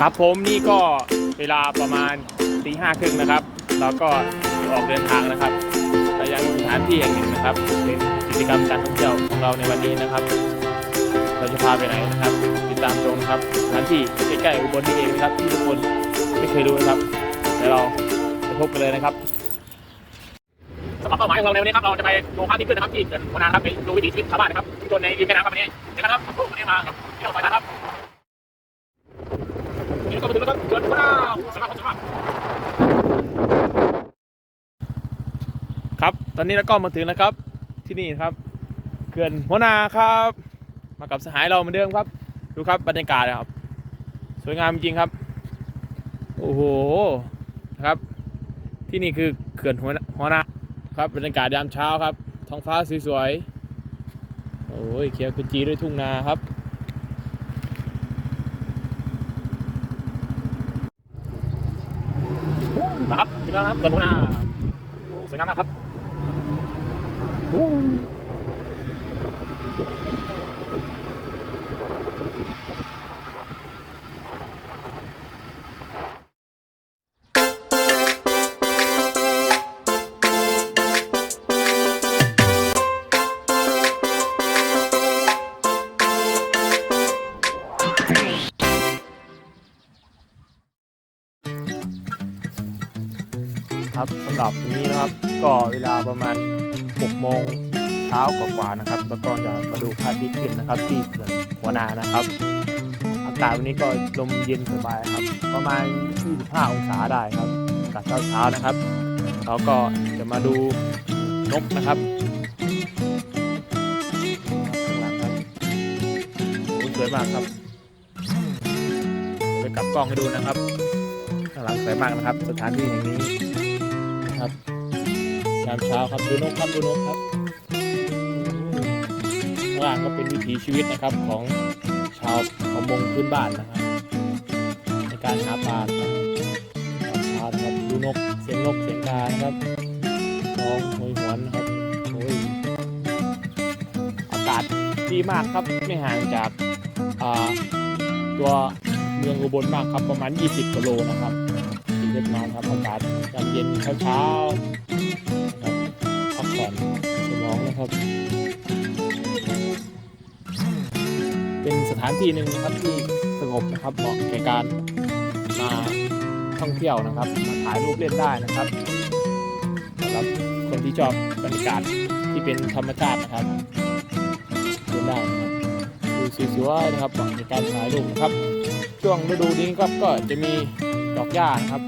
ครับผมนี่ก็เวลาประมาณตีห้าครึ่งนะครับ เราก็ออกเดินทางนะครับไปยังสถานที่แห่งหนึ่งนะครับเป็นกิจกรรมการท่องเที่ยวของเราในวันนี้นะครับ เราจะพาไปไหนนะครับ ติดตามชมครับสถานที่ใกล้ๆอุบลนี่เองนะครับ ที่ทุกคนไม่เคยรู้นะครับเดี๋ยวเราไปพบกันเลยนะครับสำหรับเป้าหมายของเราในวันนี้ครับเราจะไปดูพระอาทิตย์ขึ้นนะครับที่เขื่อนหัวนาครับไปดูวิถีชีวิตชาวบ้านนะครับชุมชนในริมแม่น้ำครับวันนี้เดี๋ยวนะครับวันนี้มากับที่เราไปนะครับ นี่ก็มาถึงแล้วครับเกิดว้าวสำหรับความสามารถ ครับ ตอนนี้เราก็มาถึงแล้วครับ ที่นี่ครับเขื่อนหัวนาครับ มากับสหายเราเหมือนเดิมครับ ดูครับบรรยากาศนะครับ สวยงามจริงครับ โอ้โหนะครับ ที่นี่คือเขื่อนหัวหัวนาครับบรรยากาศยามเช้าครับ ท้องฟ้าสวยๆโอ้ยเขียวขจีด้วยทุ่งนาครับครับถึงแล้วนครับเกิดหัวนาสวยงามมากครับ ครับสำหรับวันนี้นะครับ ก็เวลาประมาณ 6โมงเช้ากว่าๆนะครับ แล้วก็จะมาดูพระอาทิตย์ขึ้นนะครับ ที่เขื่อนหัวนานะครับ อากาศวันนี้ก็ลมเย็นสบายครับ ประมาณ 25 องศาได้ครับอากาศเช้าๆนะครับเราก็จะมาดูนกนะครับข้างหลังครับสวยมากครับไปกลับกล้องให้ดูนะครับข้างหลังสวยมากนะครับ สถานที่แห่งนี้นะครับ ยามเช้าครับดูนกครับดูนกครับข้างล่างก็เป็นวิถีชีวิตนะครับของชาวประมงพื้นบ้านนะครับในการหาปลาครับามเช้านครับดูนกเสียงนกเสียงกาครับร้องโหยหวนนะครับโอ้ยอากาศดีมากครับไม่ห่างจากาตัวเมืองอุบลมากครับประมาณ 20กิโลนะครับที่เล็กน้อยครับอากาศยามเย็นเช้า นะครับ เป็นสถานที่หนึ่งนะครับที่สงบนะครับเหมาะแก่การมาท่องเที่ยวนะครับ มาถ่ายรูปเล่นได้นะครับสำหรับคนที่ชอบบรรยากาศที่เป็นธรรมชาตินะครับเล่นได้นะครับดูสวยๆนะครับเหมาะในการถ่ายรูปนะครับ ช่วงฤดูนี้ครับก็จะมีดอกหญ้านะครับ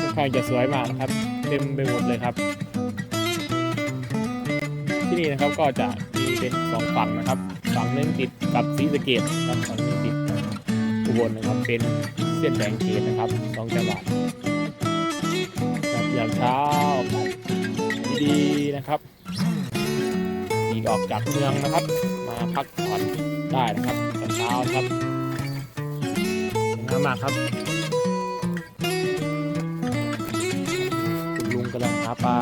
ค่อนข้างจะสวยมากนะครับ เต็มไปหมดเลยครับ ที่นี่นะครับก็จะมีเป็นสองฝั่งนะครับฝั่งหนึงติดกับศรีสะเกดนะครับฝั่งหนึงติดกับอุบลนะครับเป็นเส้นแบ่งเขตนะครับสองจังหวัดครับยามเช้าดีๆนะครับมีออกจากเมืองนะครับ มาพักผ่อนได้นะครับตอนเช้าครับสวยงามมากครับลุงกำลังหาปลา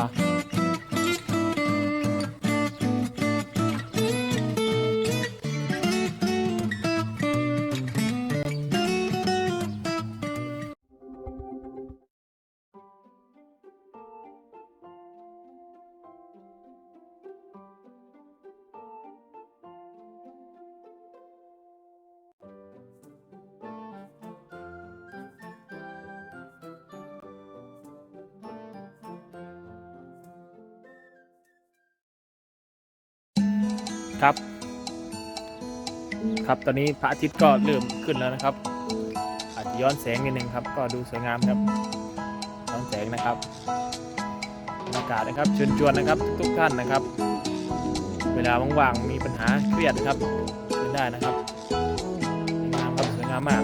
ครับ ครับตอนนี้พระอาทิตย์ก็เริ่มขึ้นแล้วนะครับ อาจจะย้อนแสงนิดนึงครับ ก็ดูสวยงามครับย้อนแสงนะครับบรรยากาศนะครับชิญชวนนะครับ ทุกท่านนะครับ เวลาว่างๆมีปัญหาเครียดนะครับเชิญได้นะครับสวยงามครับสวยงามมาก